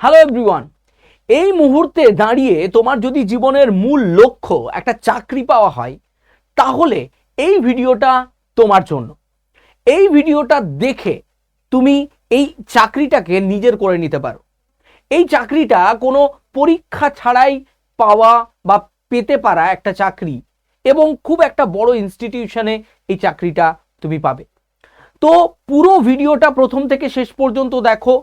Hello everyone এই মুহূর্তে দাঁড়িয়ে তোমার যদি জীবনের মূল লক্ষ্য একটা চাকরি পাওয়া হয়, তাহলে এই ভিডিওটা তোমার জন্য। এই ভিডিওটা দেখে তুমি এই চাকরিটাকে নিজের করে নিতে পারো। এই চাকরিটা কোনো পরীক্ষা ছাড়াই পাওয়া বা পেতে পারা একটা চাকরি এবং খুব একটা বড় ইনস্টিটিউশনে এই চাকরিটা তুমি পাবে। তো পুরো ভিডিওটা প্রথম থেকে শেষ পর্যন্ত দেখো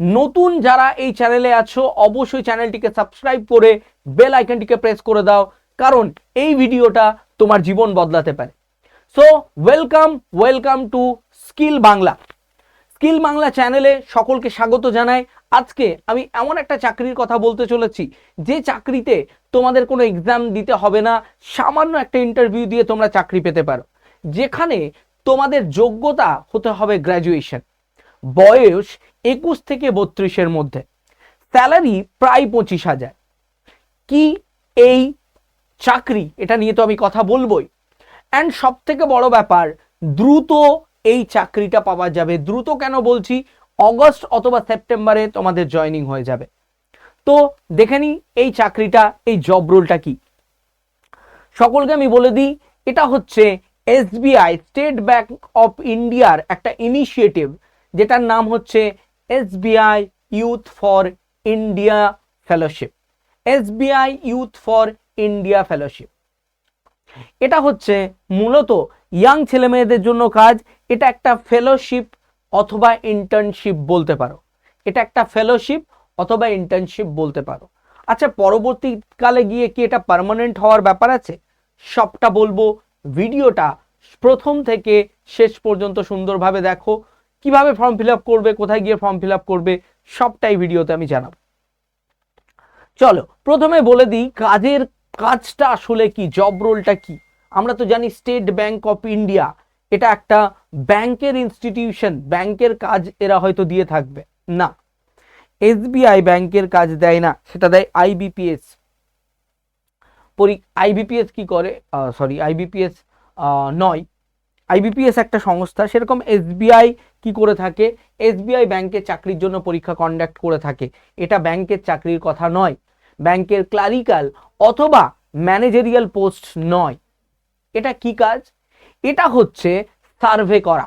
নতুন যারা এই চ্যানেলে আছো, অবশ্যই চ্যানেলটিকে সাবস্ক্রাইব করে বেল আইকনটিকে প্রেস করে দাও, কারণ এই ভিডিওটা তোমার জীবন বদলাতে পারে। So welcome welcome to skill Bangla skill Bangla চ্যানেলে সকলকে স্বাগত জানাই। আজকে আমি এমন একটা চাকরির কথা বলতে চলেছি, যে চাকরিতে তোমাদের কোনো এক্সাম দিতে হবে না, সামান্য একটা ইন্টারভিউ দিয়ে তোমরা চাকরি পেতে পারো, যেখানে তোমাদের যোগ্যতা হতে হবে গ্র্যাজুয়েশন বয়স একুশ থেকে বত্রিশের মধ্যে। স্যালারি প্রায় পঁচিশ হাজার। কি এই চাকরি? এটা নিয়ে তো আমি কথা বলবোই। অ্যান্ড সব থেকে বড় ব্যাপার, দ্রুত এই চাকরিটা পাওয়া যাবে। দ্রুত কেন বলছি? অগস্ট অথবা সেপ্টেম্বরে তোমাদের জয়নিং হয়ে যাবে। তো দেখে নিই এই চাকরিটা, এই জব রোলটা কি? সকলকে আমি বলে দিই, এটা হচ্ছে এসবিআই স্টেট ব্যাংক অফ ইন্ডিয়ার একটা ইনিশিয়েটিভ, যেটার নাম হচ্ছে SBI youth for India fellowship. SBI youth for India fellowship. এটা হচ্ছে মূলত ইয়াং ছেলেমেয়েদের জন্য কাজ। এটা একটা ফেলোশিপ অথবা ইন্টার্নশিপ বলতে পারো। এটা একটা ফেলোশিপ অথবা ইন্টার্নশিপ বলতে পারো। আচ্ছা পরবর্তীকালে গিয়ে কি এটা পার্মানেন্ট হওয়ার ব্যাপার আছে? সবটা বলব, ভিডিওটা প্রথম থেকে শেষ পর্যন্ত সুন্দরভাবে দেখো। কীভাবে ফর্ম ফিল আপ করবে, কোথায় গিয়ে ফর্ম ফিল আপ করবে, সবটাই ভিডিওতে আমি জানাব। চলো, প্রথমে বলে দিই কাজের কাজটা আসলে কি জব রোলটা কি। আমরা তো জানি স্টেট ব্যাংক অফ ইন্ডিয়া এটা একটা ব্যাংকের ইনস্টিটিউশন ব্যাংকের কাজ এরা হয়তো দিয়ে থাকবে। না এসবিআই ব্যাংকের কাজ দেয় না, সেটা দেয় আইবিপিএস পরি আইবিপিএস কি করে? সরি আইবিপিএস নয়। আইবিপিএস একটা সংস্থা, সেরকম এসবিআই কি করে থাকে? এসবিআই ব্যাংকের চাকরির জন্য পরীক্ষা কন্ডাক্ট করে থাকে। এটা ব্যাংকের চাকরির কথা নয়। ব্যাংকের ক্লারিক্যাল অথবা ম্যানেজারিয়াল পোস্ট নয়। এটা কি কাজ? এটা হচ্ছে সার্ভে করা।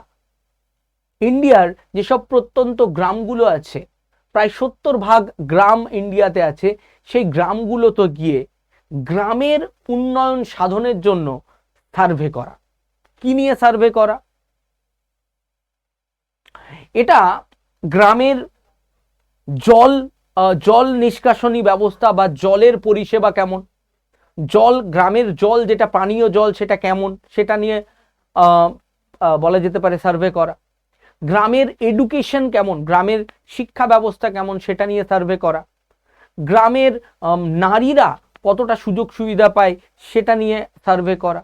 ইন্ডিয়ার যেসব প্রত্যন্ত গ্রামগুলো আছে, প্রায় সত্তর ভাগ গ্রাম ইন্ডিয়াতে আছে, সেই গ্রামগুলো তো গিয়ে গ্রামের উন্নয়ন সাধনের জন্য সার্ভে করা। কি নিয়ে সার্ভে করা? এটা গ্রামের জল জল নিষ্কাশনী ব্যবস্থা বা জলের পরিষেবা কেমন? জল, গ্রামের জল, যেটা পানীয় জল, সেটা কেমন? সেটা নিয়ে বলা যেতে পারে সার্ভে করা। গ্রামের এডুকেশন কেমন? গ্রামের শিক্ষা ব্যবস্থা কেমন? সেটা নিয়ে সার্ভে করা। গ্রামের নারীরা কতটা সুযোগ সুবিধা পায়? সেটা নিয়ে সার্ভে করা।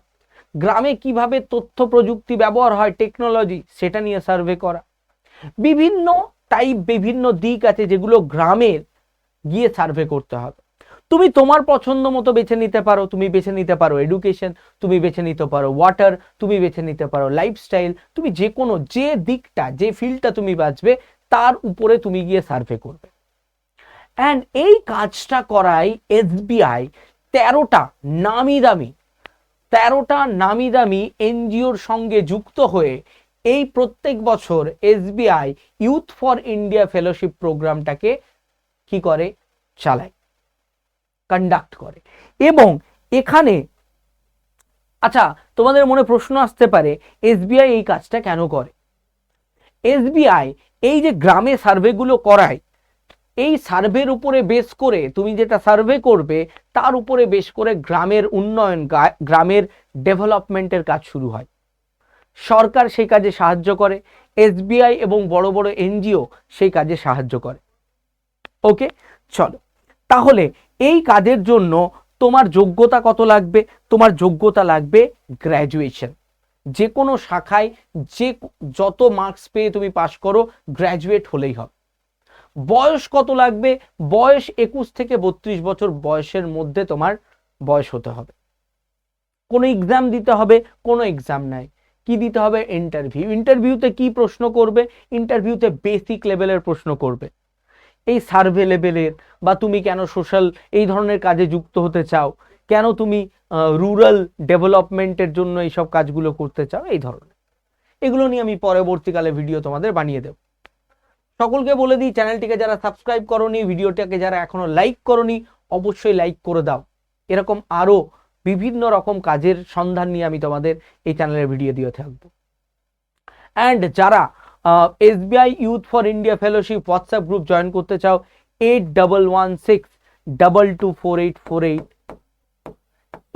গ্রামে কীভাবে তথ্য প্রযুক্তি ব্যবহার হয় টেকনোলজি সেটা নিয়ে সার্ভে করা। বিভিন্ন টাইপ বিভিন্ন দিক আছে যেগুলো গ্রামের গিয়ে সার্ভে করতে হবে। তুমি তোমার পছন্দ মতো বেছে নিতে পারো, তুমি বেছে নিতে পারো এডুকেশন তুমি বেছে নিতে পারো ওয়াটার তুমি বেছে নিতে পারো লাইফস্টাইল তুমি যে কোনো যে দিকটা, যে ফিল্ডটা তুমি বাঁচবে, তার উপরে তুমি গিয়ে সার্ভে করবে। অ্যান্ড এই কাজটা করাই এসবিআই তেরোটা নামি দামি তেরোটা নামি দামি এনজিওর সঙ্গে যুক্ত হয়ে এই প্রত্যেক বছর SBI youth for India fellowship প্রোগ্রামটাকে কি করে? চালায় কন্ডাক্ট করে। এবং এখানে আচ্ছা তোমাদের মনে প্রশ্ন আসতে পারে, এসবিআই এই কাজটা কেন করে? এসবিআই এই যে গ্রামে সার্ভেগুলো করায় এই সার্ভের উপরে বেস করে তুমি যেটা সার্ভে করবে, তার উপরে বেশ করে গ্রামের উন্নয়ন গ্রামের ডেভেলপমেন্টের কাজ শুরু হয়। সরকার সেই কাজে সাহায্য করে, এসবিআই এবং বড় বড় এনজিও সেই কাজে সাহায্য করে। ওকে? চলো। তাহলে এই কাজের জন্য তোমার যোগ্যতা কত লাগবে? তোমার যোগ্যতা লাগবে গ্র্যাজুয়েশন। যে কোনো শাখায় যে যত মার্কস পেয়ে তুমি পাশ করো, গ্র্যাজুয়েট হলেই হবে। বয়স কত লাগবে? বয়স একুশ থেকে বত্রিশ বছর বয়সের মধ্যে তোমার বয়স হতে হবে। কোনো এক্সাম দিতে হবে, কোনো এক্সাম নাই। কি দিতে হবে? ইন্টারভিউ ইন্টারভিউতে কি প্রশ্ন করবে? ইন্টারভিউতে বেসিক লেভেলের প্রশ্ন করবে। এই সার্ভে লেভেলের বা তুমি কেন সোশ্যাল এই ধরনের কাজে যুক্ত হতে চাও? কেন তুমি রুরাল ডেভেলপমেন্টের জন্য এইসব কাজগুলো করতে চাও? এই ধরনের। এগুলো নিয়ে আমি পরবর্তীকালে ভিডিও তোমাদের বানিয়ে দেব। সকলকে বলে দিই, চ্যানেলটিকে যারা সাবস্ক্রাইব করনি, ভিডিওটাকে যারা এখনও লাইক করনি, অবশ্যই লাইক করে দাও। এরকম আরও বিভিন্ন রকম কাজের সন্ধান নিয়ে আমি তোমাদের এই চ্যানেলের ভিডিও দিয়ে থাকব। অ্যান্ড যারা SBI youth for India fellowship WhatsApp group join করতে চাও eight double one six double two four eight four eight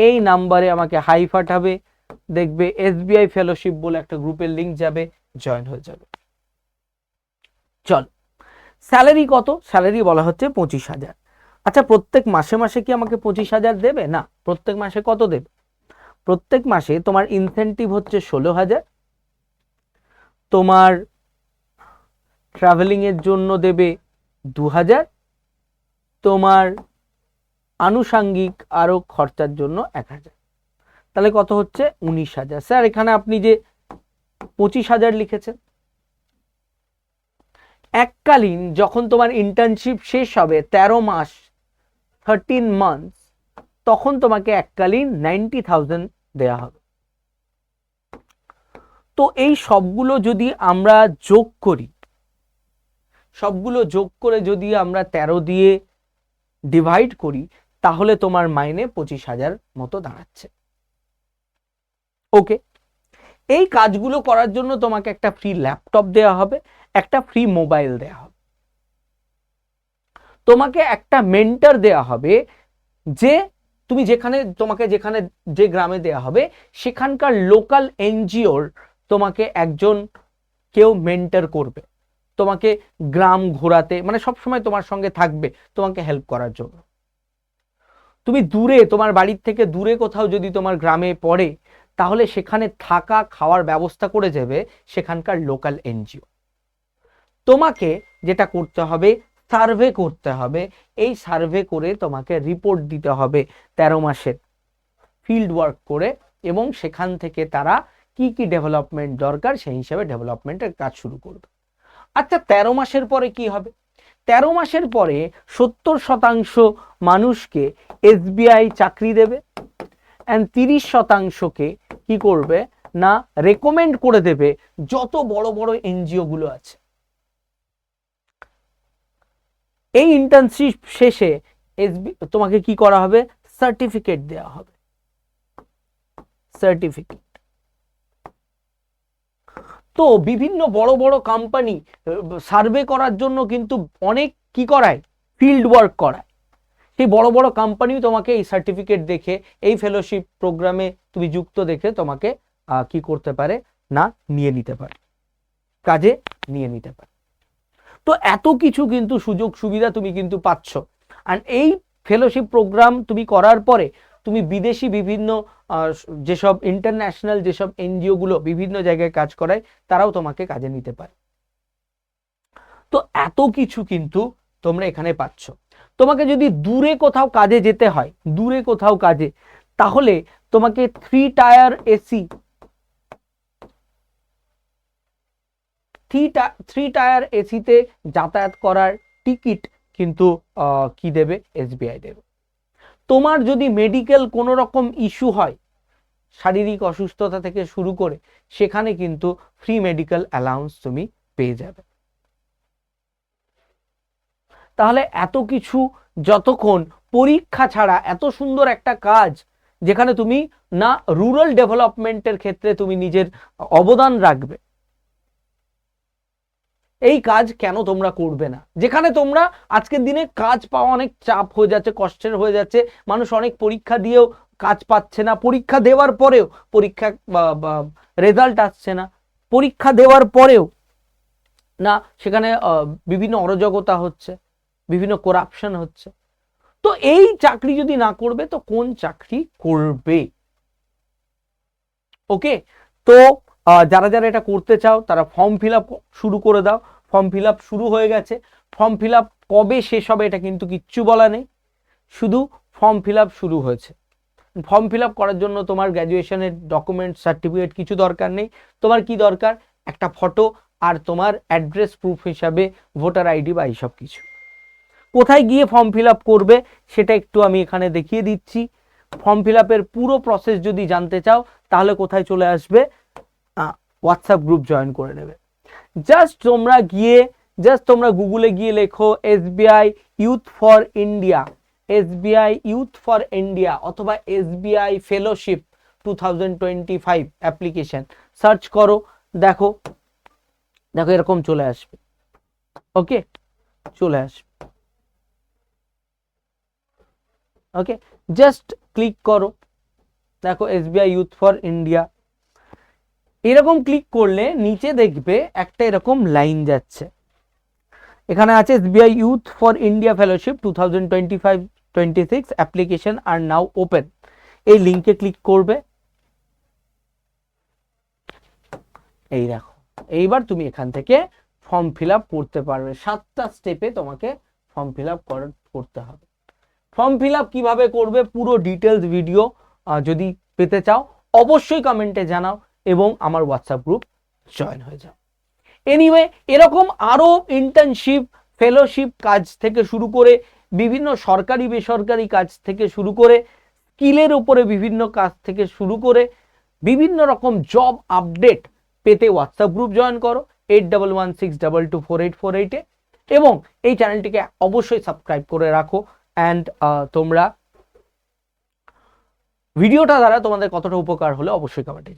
এই নাম্বারে আমাকে হাই পাঠাবে, দেখবে এসবিআই ফেলোশিপ বলে একটা গ্রুপের লিঙ্ক যাবে জয়েন হয়ে যাবে। চল। স্যালারি কত? স্যালারি বলা হচ্ছে পঁচিশ হাজার। আচ্ছা প্রত্যেক মাসে মাসে কি আমাকে পঁচিশ হাজার দেবে? না, প্রত্যেক মাসে কত দেবে? প্রত্যেক মাসে তোমার ইনসেন্টিভ হচ্ছে ষোলো হাজার। তোমার ট্রাভেলিংয়ের জন্য দেবে দু হাজার। তোমার আনুষাঙ্গিক আরও খরচার জন্য এক হাজার। তাহলে কত হচ্ছে? উনিশ হাজার। স্যার, এখানে আপনি যে পঁচিশ হাজার লিখেছেন এককালীন যখন তোমার ইন্টার্নশিপ শেষ হবে তেরো মাস থার্টিন মান্থস তখন তোমাকে এককালীন নাইনটি থাউজেন্ড দেওয়া হবে। তো এই সবগুলো যদি আমরা যোগ করি, সবগুলো যোগ করে যদি আমরা তেরো দিয়ে ডিভাইড করি, তাহলে তোমার মাইনে পঁচিশ হাজার মতো দাঁড়াচ্ছে। ওকে এই কাজগুলো করার জন্য তোমাকে একটা ফ্রি ল্যাপটপ দেওয়া হবে, একটা ফ্রি মোবাইল দেওয়া হবে। তোমাকে একটা মেন্টার দেওয়া হবে যে তুমি যেখানে, তোমাকে যেখানে, যে গ্রামে দেওয়া হবে, সেখানকার লোকাল এনজিওর তোমাকে একজন কেউ মেন্টার করবে। তোমাকে গ্রাম ঘোরাতে মানে সবসময় তোমার সঙ্গে থাকবে তোমাকে হেল্প করার জন্য। তুমি দূরে, তোমার বাড়ির থেকে দূরে কোথাও যদি তোমার গ্রামে পড়ে তাহলে সেখানে থাকা, খাওয়ার ব্যবস্থা করে যাবে সেখানকার লোকাল এনজিও। তোমাকে যেটা করতে হবে, সার্ভে করতে হবে। এই সার্ভে করে তোমাকে রিপোর্ট দিতে হবে তেরো মাসের ফিল্ড ওয়ার্ক করে এবং সেখান থেকে তারা কি কি ডেভেলপমেন্ট দরকার সেই হিসাবে ডেভেলপমেন্টের কাজ শুরু করবে। আচ্ছা তেরো মাসের পরে কি হবে? তেরো মাসের পরে সত্তর শতাংশ মানুষকে এসবিআই চাকরি দেবে। অ্যান্ড তিরিশ শতাংশকে কি করবে? না রেকমেন্ড করে দেবে যত বড় বড় এনজিও গুলো আছে। এই ইন্টার্নশিপ শেষে এসবি তোমাকে কি করা হবে? সার্টিফিকেট দেওয়া হবে। সার্টিফিকেট তো বিভিন্ন বড় বড় কোম্পানি সার্ভে করার জন্য কিন্তু অনেক কি করায়? ফিল্ড ওয়ার্ক করায়। সেই বড় বড় কোম্পানিও তোমাকে এই সার্টিফিকেট দেখে, এই ফেলোশিপ প্রোগ্রামে তুমি যুক্ত দেখে তোমাকে কি করতে পারে? না, নিয়ে নিতে পারে। কাজে নিয়ে নিতে পারে। তো এত কিছু কিন্তু সুযোগ সুবিধা তুমি কিন্তু পাচ্ছ। আর এই ফেলোশিপ প্রোগ্রাম তুমি করার পরে তুমি বিদেশি বিভিন্ন যেসব ইন্টারন্যাশনাল যেসব এনজিওগুলো বিভিন্ন জায়গায় কাজ করায়, তারাও তোমাকে কাজে নিতে পারে। তো এত কিছু কিন্তু তোমরা এখানে পাচ্ছ। তোমাকে যদি দূরে কোথাও কাজে যেতে হয়, দূরে কোথাও কাজে, তাহলে তোমাকে three tier AC three three tier এসিতে যাতায়াত করার টিকিট কিন্তু কি দেবে? এসবিআই দেবে। তোমার যদি মেডিকেল কোনো রকম ইস্যু হয়, শারীরিক অসুস্থতা থেকে শুরু করে, সেখানে কিন্তু ফ্রি মেডিকেল অ্যালাউন্স তুমি পেয়ে যাবে। তাহলে এত কিছু যতক্ষণ পরীক্ষা ছাড়া এত সুন্দর একটা কাজ যেখানে তুমি না রুরাল ডেভেলপমেন্টের ক্ষেত্রে তুমি নিজের অবদান রাখবে। এই কাজ কেন তোমরা করবে না? যেখানে তোমরা আজকের দিনে কাজ পাওয়া অনেক চাপ হয়ে যাচ্ছে, কষ্টের হয়ে যাচ্ছে, মানুষ অনেক পরীক্ষা দিয়েও কাজ পাচ্ছে না, পরীক্ষা দেওয়ার পরেও পরীক্ষা রেজাল্ট আসছে না, পরীক্ষা দেওয়ার পরেও না, সেখানে বিভিন্ন অরাজকতা হচ্ছে। বিভিন্ন করাপশন হচ্ছে। তো এই চাকরি যদি না করবে, তো কোন চাকরি করবে? ওকে তো যারা যারা এটা করতে চাও, তারা ফর্ম ফিল শুরু করে দাও। ফর্ম ফিল শুরু হয়ে গেছে। ফর্ম ফিল কবে শেষ হবে, এটা কিন্তু কিচ্ছু বলা নেই। শুধু ফর্ম ফিল শুরু হয়েছে। ফর্ম ফিল করার জন্য তোমার গ্র্যাজুয়েশনের ডকুমেন্ট সার্টিফিকেট কিছু দরকার নেই। তোমার কি দরকার? একটা ফটো আর তোমার অ্যাড্রেস প্রুফ হিসাবে ভোটার আইডি বা এইসব কিছু। কোথায় গিয়ে ফর্ম ফিল করবে সেটা একটু আমি এখানে দেখিয়ে দিচ্ছি। ফর্ম ফিল পুরো প্রসেস যদি জানতে চাও, তাহলে কোথায় চলে আসবে? হোয়াটসঅ্যাপ গ্রুপ জয়েন করে নেবে। জাস্ট তোমরা গিয়ে জাস্ট তোমরা গুগলে গিয়ে লেখো SBI youth for India SBI youth for India অথবা SBI fellowship two thousand twenty five application search করো, দেখো দেখো এরকম চলে আসবে। ওকে চলে আসবে। ওকে জাস্ট ক্লিক করো। দেখো এসবিআই ইউথ ফর ইন্ডিয়া এরকম ক্লিক করলে নিচে দেখবে একটা এরকম লাইন যাচ্ছে। এখানে আছে SBI youth for India fellowship two thousand twenty five twenty six application R now open এই লিঙ্কে ক্লিক করবে। এই দেখো, এইবার তুমি এখান থেকে ফর্ম ফিল করতে পারবে। সাতটা স্টেপে তোমাকে ফর্ম ফিল আপ করতে হবে। ফর্ম ফিল আপ কীভাবে করবে পুরো ডিটেলস ভিডিও যদি পেতে চাও, অবশ্যই কমেন্টে জানাও এবং আমার হোয়াটসঅ্যাপ গ্রুপ জয়েন হয়ে যাও। এনিওয়ে এরকম আরও ইন্টার্নশিপ ফেলোশিপ কাজ থেকে শুরু করে, বিভিন্ন সরকারি বেসরকারি কাজ থেকে শুরু করে, স্কিলের উপরে বিভিন্ন কাজ থেকে শুরু করে, বিভিন্ন রকম জব আপডেট পেতে হোয়াটসঅ্যাপ গ্রুপ জয়েন করো eight double one six double two four eight four এইটে এবং এই চ্যানেলটিকে অবশ্যই সাবস্ক্রাইব করে রাখো। অ্যান্ড তোমরা ভিডিওটা দ্বারা তোমাদের কতটা উপকার হলে অবশ্যই কমেন্টে